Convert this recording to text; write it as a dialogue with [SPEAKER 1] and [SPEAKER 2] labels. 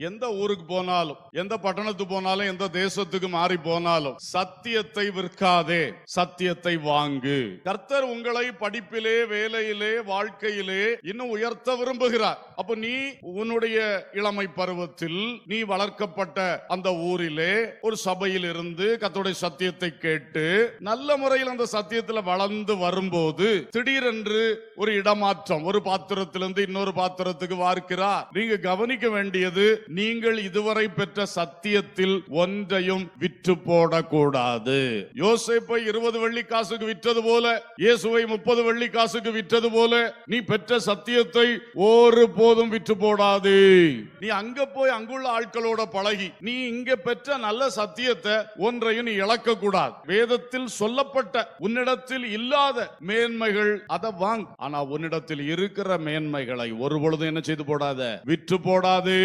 [SPEAKER 1] எந்த ஊருக்கு போனாலும் எந்த பட்டணத்துக்கு போனாலும் எந்த தேசத்துக்கு மாறி போனாலும் சத்தியத்தை விற்காதே சத்தியத்தை வாங்கு. கர்த்தர் உங்களை படிப்பிலே வேலையிலே வாழ்க்கையிலே இன்னும் உயர்த்த விரும்புகிறார். அப்ப நீ உன்னுடைய இளமை பருவத்தில் நீ வளர்க்கப்பட்ட அந்த ஊரிலே ஒரு சபையில் இருந்து கர்த்தருடைய சத்தியத்தை கேட்டு நல்ல முறையில் அந்த சத்தியத்துல வளர்ந்து வரும்போது திடீரென்று ஒரு இடமாற்றம் ஒரு பாத்திரத்திலிருந்து இன்னொரு பாத்திரத்துக்கு வார்க்கிறார். நீங்க கவனிக்க வேண்டியது நீங்கள் இதுவரை பெற்ற சத்தியத்தில் ஒன்றையும் விற்று போடக்கூடாது. யோசேப்பை இருபது வெள்ளி காசுக்கு விற்றது போல இயேசுவை முப்பது வெள்ளி காசுக்கு விற்றது போல நீ பெற்ற சத்தியத்தை ஒரு போதும் விற்று போடாது. நீ அங்க போய் அங்குள்ள ஆட்களோட பழகி நீ இங்க பெற்ற நல்ல சத்தியத்தை ஒன்றையும் நீ இழக்க கூடாது வேதத்தில் சொல்லப்பட்ட உன்னிடத்தில் இல்லாத மேன்மைகள் அதை வாங். ஆனா உன்னிடத்தில் இருக்கிற மேன்மைகளை ஒரு பொழுதும் என்ன செய்து போடாத? விற்று போடாது.